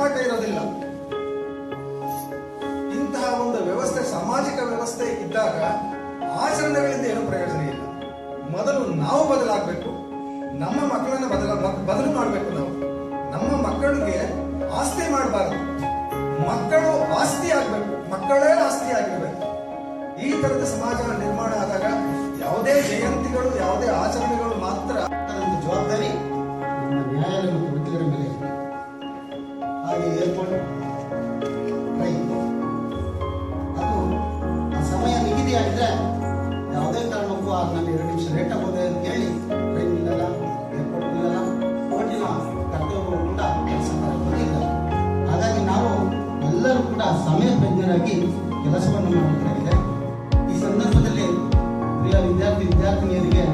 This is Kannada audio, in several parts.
ಕಪಟ ಇರೋದಿಲ್ಲ. ಇಂತಹ ಒಂದು ವ್ಯವಸ್ಥೆ, ಸಾಮಾಜಿಕ ವ್ಯವಸ್ಥೆ ಇದ್ದಾಗ ಆಚರಣೆಗಳಿಂದ ಏನು ಪ್ರಯೋಜನ ಇಲ್ಲ. ಮೊದಲು ನಾವು ಬದಲಾಗಬೇಕು. ನಮ್ಮ ಮಕ್ಕಳನ್ನ ಬದಲ ಬದಲು ಮಾಡಬೇಕು ನಾವು. ನಮ್ಮ ಮಕ್ಕಳಿಗೆ ಆಸ್ತಿ ಮಾಡಬಾರದು. ಮಕ್ಕಳು ಆಸ್ತಿ ಆಗ್ಬೇಕು. ಮಕ್ಕಳೇ ಆಸ್ತಿ ಆಗಿರ್ಬೇಕು. ಈ ತರದ ಸಮಾಜ ನಿರ್ಮಾಣ ಆದಾಗ ಯಾವುದೇ ಜಯಂತಿಗಳು, ಯಾವುದೇ ಆಚರಣೆಗಳು ಮಾತ್ರ ಜವಾಬ್ದಾರಿ. ಟ್ರೈನ್ ಅದು, ಆ ಸಮಯ ನಿಗದಿಯಾಗಿದ್ರೆ ಯಾವುದೇ ಕಾರಣಕ್ಕೂ ಆ ನಾನು ಎರಡು ನಿಮಿಷ ಲೇಟ್ ಆಗೋದೆ ಅಂತ ಹೇಳಿ ಟ್ರೈನ್ ಇಲ್ಲಲ್ಲ ಏರ್ಪೋರ್ಟ್ ಇಲ್ಲಲ್ಲ ಕೋರ್ಟಿನ ಕರ್ತವ್ಯಗಳು ಕೂಡ ಕೆಲಸ ಇಲ್ಲ ಹಾಗಾಗಿ ನಾವು ಎಲ್ಲರೂ ಕೂಡ ಸಮಯ ಪ್ರಜ್ಞರಾಗಿ ಕೆಲಸವನ್ನು ಮಾಡಬೇಕಾಗಿದೆ ಈ ಸಂದರ್ಭದಲ್ಲಿ ಪ್ರಿಯ ವಿದ್ಯಾರ್ಥಿ, ವಿದ್ಯಾರ್ಥಿನಿಯರಿಗೆ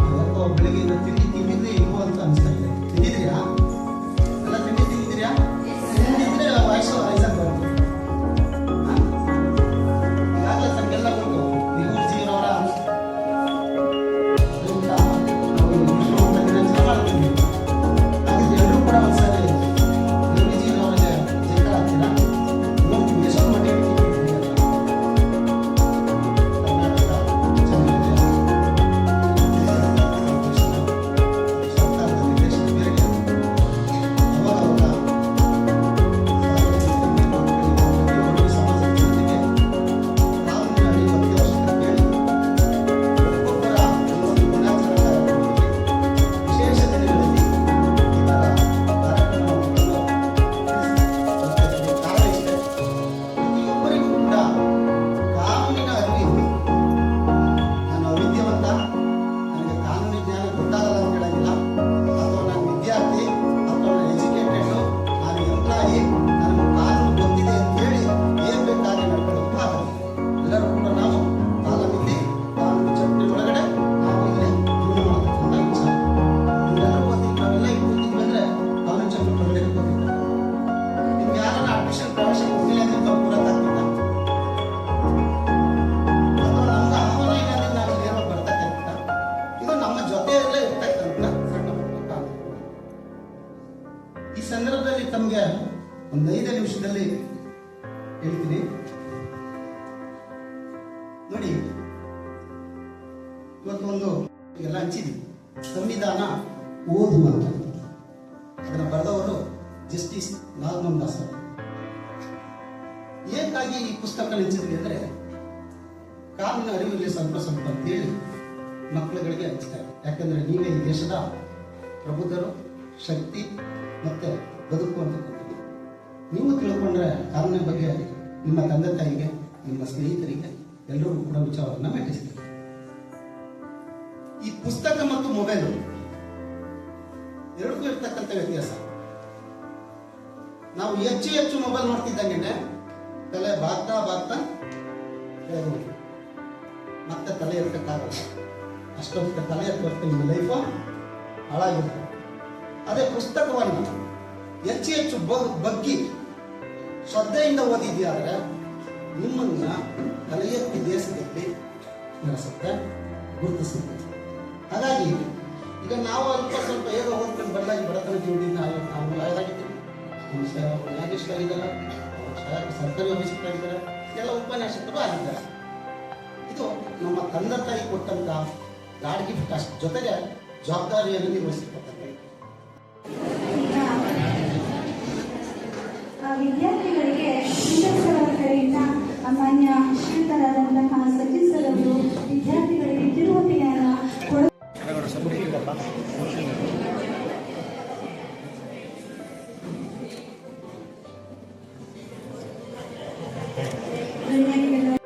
ಬೆಳಗ್ಗೆಯಿಂದ ಬೆಳಿಗ್ಗೆ ತಿಂಡಿ ಒಂದು ಐದು ನಿಮಿಷದಲ್ಲಿ ಹೇಳ್ತೀನಿ ನೋಡಿ, ಇವತ್ತೊಂದು ಎಲ್ಲ ಹಂಚಿದ್ವಿ ಸಂವಿಧಾನ ಓದುವಂತ ಅದನ್ನ ಬರೆದವರು ಜಸ್ಟಿಸ್ ನಾಗಮನ್. ಏಕಾಗಿ ಈ ಪುಸ್ತಕ ಹಂಚಿದ್ವಿ ಅಂದ್ರೆ ಕಾನೂನು ಅರಿವಿಲ್ಲ ಸ್ವಲ್ಪ ಸ್ವಲ್ಪ ಅಂತೇಳಿ ಮಕ್ಕಳುಗಳಿಗೆ ಹಂಚ್ತಾರೆ ಯಾಕಂದ್ರೆ ನೀವೇ ಈ ದೇಶದ ಪ್ರಬುದ್ಧರು, ಶಕ್ತಿ ಮತ್ತೆ ಬದುಕು ಅಂತ ಕೂತಿದ್ದೀರಿ. ನೀವು ತಿಳ್ಕೊಂಡ್ರೆ ಕಾನೂನಿನ ಬಗ್ಗೆ ನಿಮ್ಮ ತಂದೆ ತಾಯಿಗೆ, ನಿಮ್ಮ ಸ್ನೇಹಿತರಿಗೆ ಎಲ್ಲರಿಗೂ ಕೂಡ ವಿಚಾರವನ್ನ ಮಂಡಿಸ್ತೀರಿ ಈ ಪುಸ್ತಕ ಮತ್ತು ಮೊಬೈಲ್ ಎರಡಕ್ಕೂ ಇರ್ತಕ್ಕಂಥ ವ್ಯತ್ಯಾಸ. ನಾವು ಹೆಚ್ಚು ಹೆಚ್ಚು ಮೊಬೈಲ್ ನೋಡ್ತಿದ್ದಂಗೆ ತಲೆ ಬಾಗ್ತಾ ಬಾಗ್ತಾ ಮತ್ತೆ ತಲೆ ಎತ್ತಕ್ಕಾಗಲ್ಲ ಅಷ್ಟೊಂದು ತಲೆ ಎತ್ತ ನಿಮ್ಮ ಲೈಫು ಹಾಳಾಗಿರುತ್ತೆ ಅದೇ ಪುಸ್ತಕವನ್ನು ಹೆಚ್ಚು ಹೆಚ್ಚು ಬಗ್ ಬಗ್ಗಿ ಶ್ರದ್ಧೆಯಿಂದ ಓದಿದ್ಯಾದ್ರೆ ನಿಮ್ಮನ್ನ ತಲೆ ಎತ್ತಿ ದೇಶದಲ್ಲಿ ನಡೆಸುತ್ತೆ, ಗುರುತಿಸುತ್ತೆ. ಹಾಗಾಗಿ ಈಗ ನಾವು ಅಲ್ಪ ಸ್ವಲ್ಪ ಹೇಗೆ ಓದ್ಕೊಂಡು ಬರಲಾಗಿ ಬಡತನ ಜೀವನದಿಂದ ನಾವು ಲಾಯರಾಗಿದ್ದೀವಿ ನ್ಯಾಯಾಧೀಶರಾಗಿದ್ದಾರೆ ಸರ್ಕಾರಿ ಆಫೀಸರ್ಗಳಿದ್ದಾರೆ ಎಲ್ಲ ಉಪನ್ಯಾಸಕರು ಆಗಿದ್ದಾರೆ. ಇದು ನಮ್ಮ ತಂದೆ ತಾಯಿ ಕೊಟ್ಟಂತ ಗಾಡ್ ಗಿಫ್ಟ್ ಅಷ್ಟು ಜೊತೆಗೆ ಜವಾಬ್ದಾರಿಯನ್ನು ನಿರ್ವಹಿಸಿರ್ತಕ್ಕಂಥ ವಿದ್ಯಾರ್ಥಿಗಳಿಗೆ ಶಿಕ್ಷಕರ ಕಡೆಯಿಂದ ಮಾನ್ಯ ಶ್ರೀತರಾದಂತಹ ಸಚಿನ್ ಸರ್ ಅವರು ವಿದ್ಯಾರ್ಥಿಗಳಿಗೆ ತಿಳುವಳಿಕೆಯನ್ನು ಕೊಡ ವಿದ್ಯಾರ್ಥಿಗಳ